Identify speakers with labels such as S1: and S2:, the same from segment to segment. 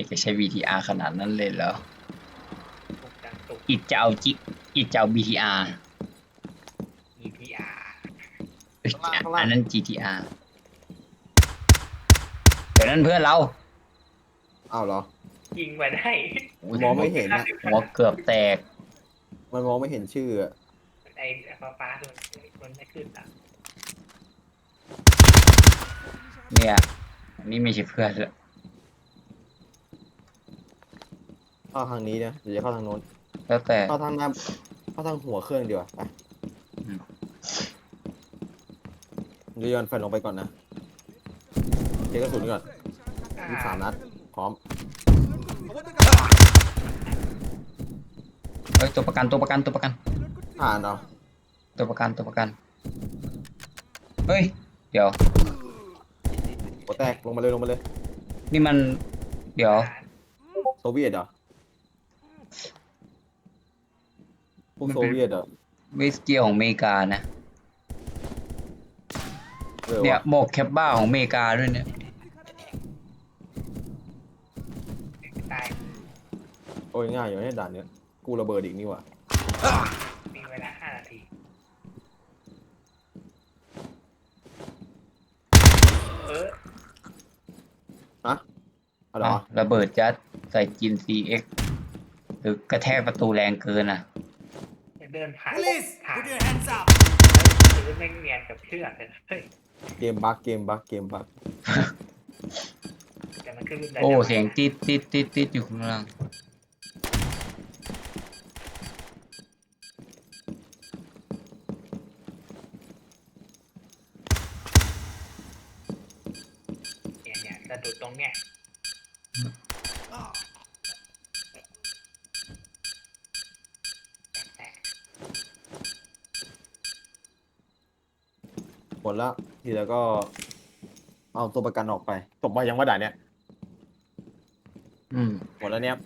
S1: อยากจะใช้ VTR ขนาดนั้นเลยเหรอ
S2: ตุกจังตุก
S1: อิดจะเอาจิอิดจะเอา BTR
S2: EPR
S1: เอ้ย
S3: ข้างล่างข้างล่าง
S1: อันนั้น GTR เดี๋ยวนั้นเพื่อนเรา
S3: อ้าวเหรอ
S2: ยิงมาได้
S3: มองไม่เห็นนะ
S1: หัวเกือบแตก
S3: มันมองไม่เห็นชื่ออะ
S2: ไอ้ฟ้าฟ้าๆมันมันไม่ขึ้นอะ
S1: เนี่ยอันนี่ไม่ใช่เพื่อนละ
S3: เข้าทางนี้นะเดี๋ยวจะเข้าทางโน้น
S1: แล้วแต่
S3: เข้าทางหน้าเข้าทางหัวเครื่องดีกว่าไป
S1: อืม
S3: เดี๋ยวโยนแฟนลงไปก่อนนะเทกระสุนก่อนมีสามนัดพร้อม
S1: เฮ้ยตัวประกันตัวประกันตัวประกัน
S3: ผ่านเอา
S1: ตัวประกันตัวประกันเฮ้ยเดี๋ยว
S3: หัวแตกลงมาเลยลงมาเลย
S1: นี่มัน เดี๋ยว
S3: โซเวียตเหรอ พวกโซเวียตเหรอ
S1: วิสกี้ของอเมริกานะ
S3: เออ
S1: เนี่ย
S3: ว่ะ
S1: หมวกแคปบ้าของอเมริกาด้วยเนี่ย
S2: ตาย
S3: โอ้ยง่ายอยู่เนี่ยด่านเนี้ยกูระเบิดอีกนี่ว่ะ
S2: มีเวลาห้านาทีเออ
S3: เอาเหรอ
S1: อะระเบิดจัดใส่จิน CX หรือกระแทกประตูแรงเกินอะ
S2: เดินผ่าน
S4: Police,
S2: ผ่าน
S4: put your hands up.
S2: หรือไม่เนียนกับเชือกเลยนะเฮ้ย
S3: เกมบั๊กเกมบั๊กเกมบั๊ก
S2: แต่มันขึ้นรุ่นได้
S1: โอ้
S2: จัง
S1: เสียงติดติดติดติดอยู่ข้างล่าง
S2: เนี่ยเนี่ยสะดุดตรงเนี้ย
S3: หมดแล้วทีแล้วก็ เอาตัวประกันออกไปตบไปยังว่าด่านเนี้ย
S1: อืม
S3: หมดแล้วเนี้ย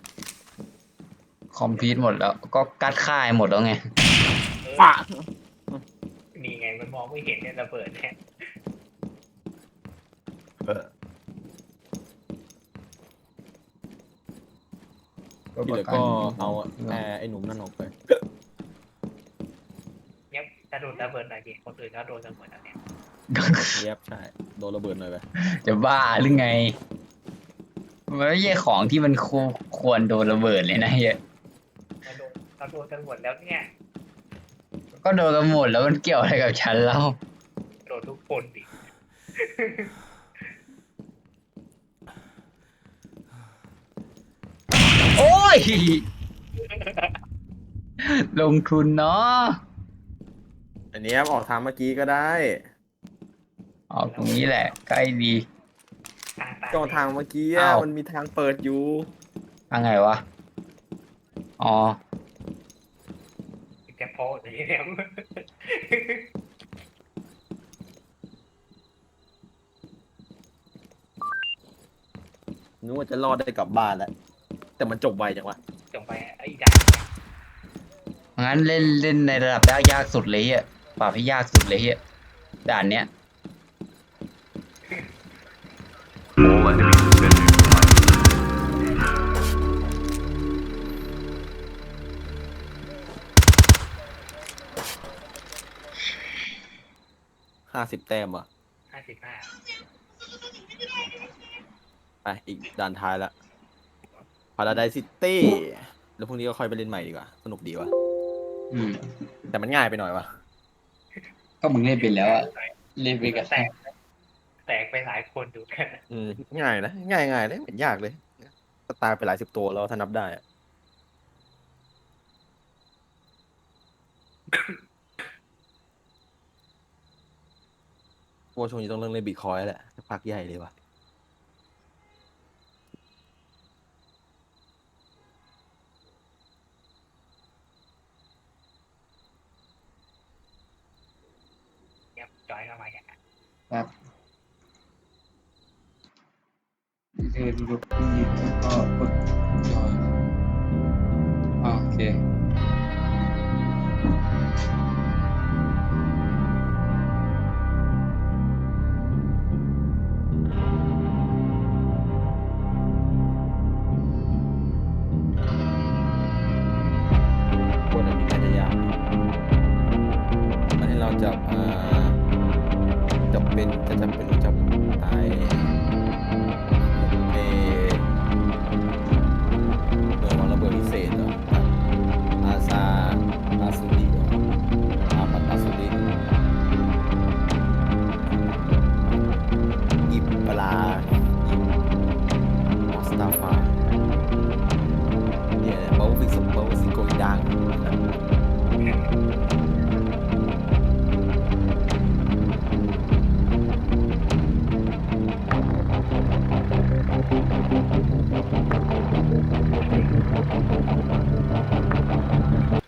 S1: คอมพิวต์หมดแล้ว ก็กัดค่ายหมดแล้วไง
S2: เออ
S3: ปะ
S2: นี่ไงมันมองไม่เห็นเนี่ยระเบิดเนี่ย
S3: เออทีแล้วก็เอาแอร์ไอ้หนุ่มนั่นออกไป
S2: เนี่ยสะดุดระเบิดหน่อยดิคนอื่นเขาโดนกันหมดแล้วเนี่ย
S3: เย็บใช่โดนระเบิดหน่อยไป
S1: จะบ้าหรือไง มันไม่ใช่ของที่มันควรควรโดนระเบิดเลยนะเฮีย
S2: เขาโดนเขาโดนกันหมดแล้วเนี่ย
S1: ก็โดนกันหมดแล้วมันเกี่ยวอะไรกับฉันเล่า
S2: โดนทุกคนดิ
S1: โอ้ย ลงทุนเนาะ
S3: อันเนี้ยออกทางเมื่อกี้ก็ได้
S1: ออกตรงนี้แหละ ใกล้ดี
S2: ทางตาย
S3: ก็ทางเมื่อกี้อะ
S1: อ้าว
S3: มันมีทางเปิดอยู่
S1: ทางไงวะ อ๋อ
S2: จะโพสอย่างเงี้ย
S3: นึกว่าจะรอดได้กลับบ้านแล้ว แต่มันจบไวจังวะ
S2: จงไปไอ้ด่านเนี่ย
S1: งั้นเล่นเล่นในระดับยากยากสุดเลยเฮียปรับให้ยากสุดเลยเฮียด่านเนี้ย
S3: ห้าสิบแต้มว่ะ
S2: ห้าสิบห้า
S3: ไปอีกด่านท้ายละพาราไดซิตี้แล้วพรุ่งนี้ก็ค่อยไปเล่นใหม่ดีกว่า สนุกดีว่ะ
S1: อืม
S3: แต่มันง่ายไปหน่อยวะ
S1: ก็มึงเล่นเป็นแล้วอะเล่นไปกับ
S2: แตกแตกไปหลายคนดูกัน
S3: อืมง่ายนะ ง่ายง่ายเลยไม่เห็นยากเลยก็ตายไปหลายสิบตัวแล้วถ้านับได้อะ ว่าช่วงนี้ต้องเริ่มเล่นบิตคอยน์แหละพักใหญ่เลยว่ะ
S2: เนี่ยจอยเข้ามาอย่างนั้น
S1: ครับเธอดูรูปนี้แล้วก็กดจอยอ่าโอเค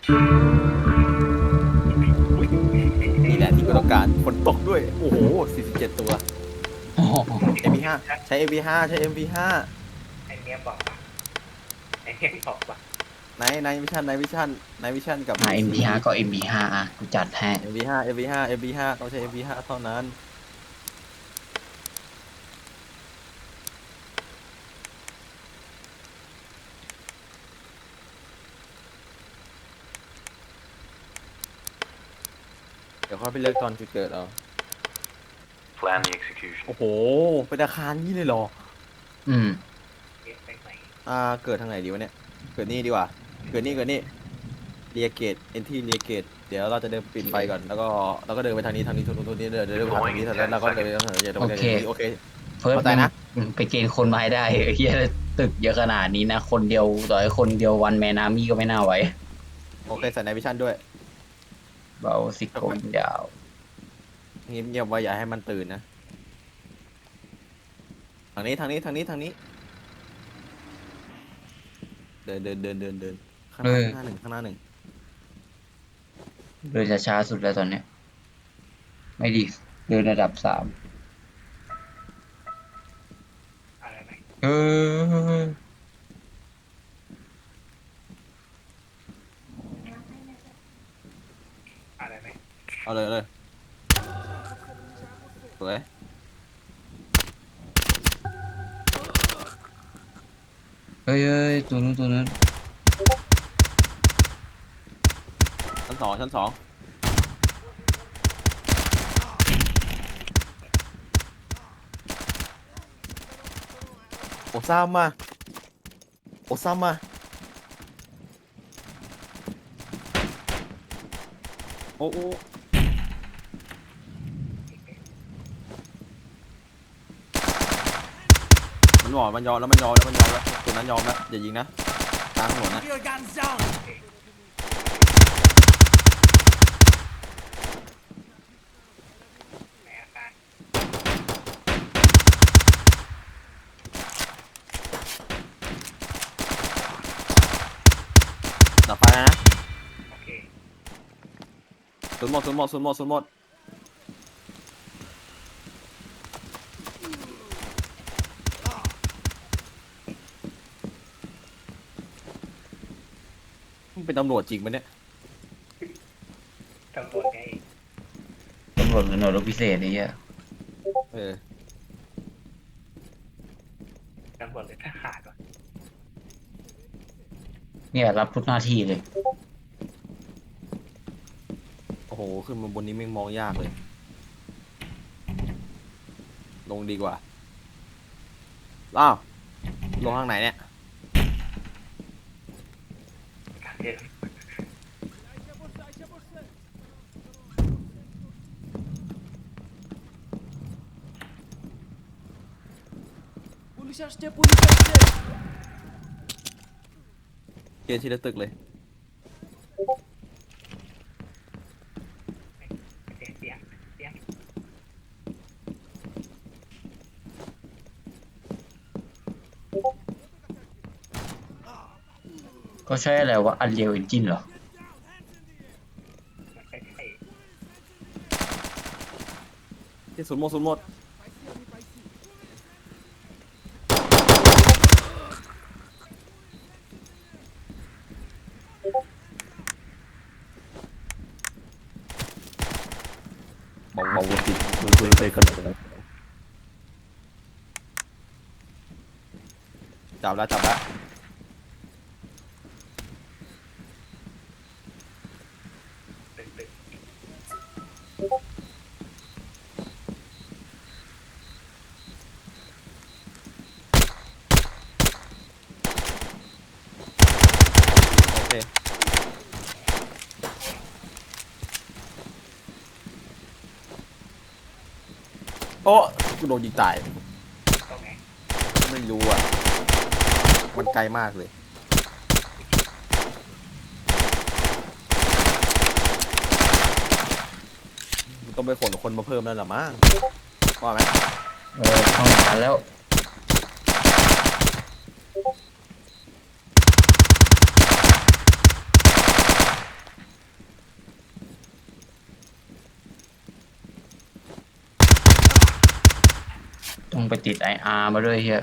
S3: นี่แหละที่กูต้องการฝนตกด้วย โอ้โห 47 ตัว
S1: อ๋อ
S3: MP5 ใช้ MP5 ใช้ MP5
S2: ไอเนี้ยบอกว่าไอเนี้ยบอกว่า
S3: ในในวิชั่นในวิชั่นในวิชั่นกับ
S1: อ่า MP5 ก็ MP5 อะกูจัดให้
S3: MP5 MP5 MP5 ต้องใช้ MP5 เท่านั้น เดี๋ยวค่อยไปเลือกตอนจุดเกิดเอา
S5: Plan the execution.
S3: โอ้โห เป็นอาคารนี้เลยเหรอ
S1: อืม
S2: เก็บไปไหน
S3: อ่า เกิดทางไหนดีวะเนี่ย เกิดนี่ดีกว่า เกิดนี่ เกิดนี่เรียเกตเอนที่เรียเกต เดี๋ยวเราจะเดินปิดไฟก่อน แล้วก็เราก็เดินไปทางนี้ ทางนี้ทางนู้นทางนี้เดินเดินไปทางนี้แล้วเราก็เดินไปทางนี้เดินไปทางนี้โอเค
S1: เฟิร์ส
S3: เข้าใจนะ
S1: มึงไปเกณฑ์คนมาให้ได้เฮียตึกเยอะขนาดนี้นะ คนเดียวต่อให้คนเดียววันแมนามี่ก็ไม่น่าไหว
S3: โอเคใส่ในวิชั่นด้วย
S1: เบาสิโกนยาว
S3: เงียบเงียบๆไว้อย่าให้มันตื่นนะทางนี้ทางนี้ทางนี้ทางนี้ เดินเดินเดินเดินเดินข้างหน้าข้างหน้าหนึ่งข้างหน้าหนึ่ง
S1: เดินช้าๆสุดแล้วตอนเนี้ย ไม่ดี เดินระดับสาม
S2: อะไรไหม
S1: เออ
S2: อะไรไหม
S3: เอาเลยเอาเลยสวย
S1: เฮ้ยเฮ้ยตัวนู้นตัวนู้น
S3: ชั้นสองชั้นสองโอซามาโอซามา โอ้โอ้ มันบอกมันยอมแล้วมันยอมแล้วมันยอมแล้วตัวนั้นยอมแล้วอย่ายิงนะกลางถนนนะ
S2: ในอาการ
S3: ดับไฟแล้วนะ
S2: โอเค
S3: สุดหมดสุดหมดสุดหมดสุดหมด มึงเป็นตำรวจจริงปะเนี่ย
S2: ตำรวจไง
S1: ตำรวจหรือหน่วยรบพิเศษไอ้เหี้ย
S3: เออ
S2: ตำรวจหรือทหารวะ
S1: เนี่ยรับทุกหน้าที่เลย
S3: โอ้โห ขึ้นมาบนนี้แม่งมองยากเลย ลงดีกว่าอ้าวลงทางไหนเนี่ย
S2: ทางเดิน
S3: เกียร์ทีละตึกเลย
S2: เสียงเสียงเสียง
S1: ก็ใช้อะไรวะอันเรียวเอนจินเหรอ
S2: มันใช่ใช่
S3: ที่สุดหมดสุดหมดบอกบอกว่าติดคุยคุยไปกันเลยจับแล้วจับแล้ว โอ้กูโดนยิงตาย
S2: ตรงไหน
S3: ไม่รู้อะ มันไกลมากเลย ต้องไปขนคนมาเพิ่มแล้วหรอมั้งว่าไหม
S1: เออเข้ามาแล้ว ไปติดไออาร์มาด้วยเฮีย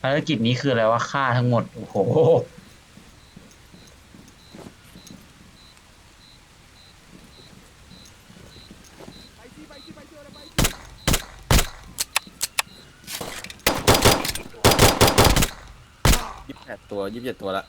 S1: ภารกิจนี้คืออะไรวะฆ่าทั้งหมด โอ้โห
S3: ยี่สิบแปดตัวยี่สิบเจ็ดตัวละ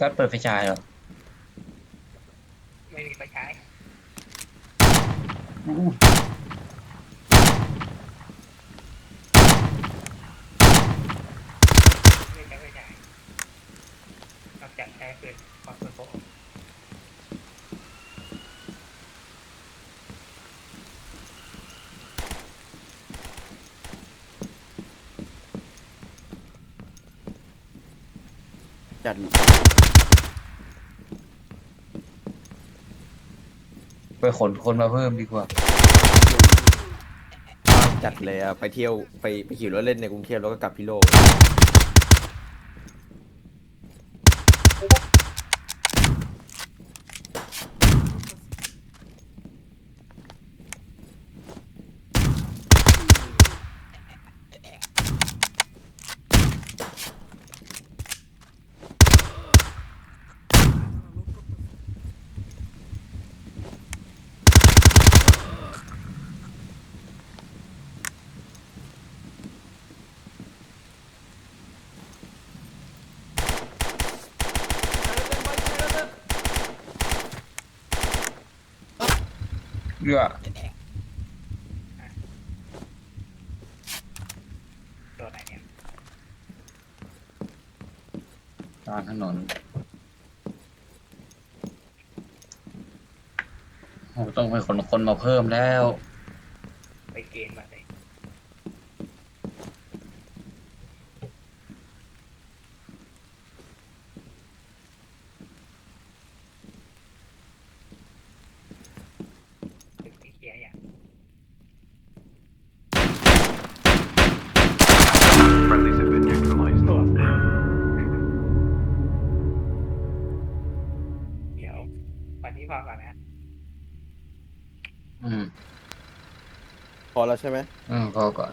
S1: ก็เปิดไฟฉายเหรอ
S2: ไม่มีไฟฉาย ไม่ใช้ไฟฉายนอกจากใช้ปืนความปืนพก
S3: จัด
S1: ไปขนคนมาเพิ่มดีกว่า
S3: จัดเลยอะไปเที่ยวไปไปขี่รถเล่นในกรุงเทพแล้วก็กลับพิโลก
S1: เรือ
S2: ตัวไหนเนี่ย
S1: ตามถนนโอ้ต้องไปขนคนมาเพิ่มแล้ว
S2: ไปเกณฑ์มา
S1: อืม
S3: พอแล้วใช่ไหม
S1: อืมพอก่อน